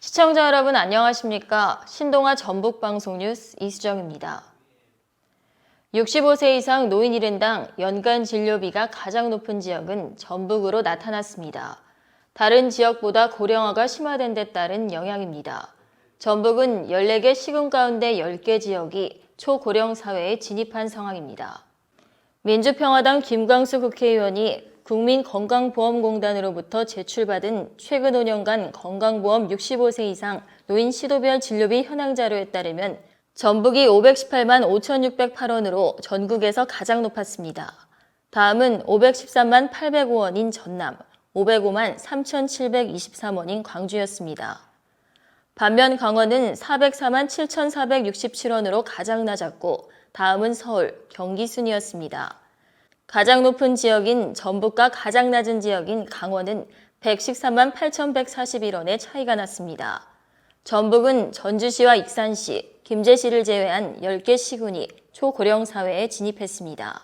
시청자 여러분 안녕하십니까? 신동아 전북방송 뉴스 이수정입니다. 65세 이상 노인 1인당 연간 진료비가 가장 높은 지역은 전북으로 나타났습니다. 다른 지역보다 고령화가 심화된 데 따른 영향입니다. 전북은 14개 시군 가운데 10개 지역이 초고령 사회에 진입한 상황입니다. 민주평화당 김광수 국회의원이 국민건강보험공단으로부터 제출받은 최근 5년간 건강보험 65세 이상 노인 시도별 진료비 현황 자료에 따르면 전북이 518만 5,608원으로 전국에서 가장 높았습니다. 다음은 513만 805원인 전남, 505만 3,723원인 광주였습니다. 반면 강원은 404만 7,467원으로 가장 낮았고 다음은 서울, 경기 순이었습니다. 가장 높은 지역인 전북과 가장 낮은 지역인 강원은 113만 8,141원의 차이가 났습니다. 전북은 전주시와 익산시, 김제시를 제외한 10개 시군이 초고령 사회에 진입했습니다.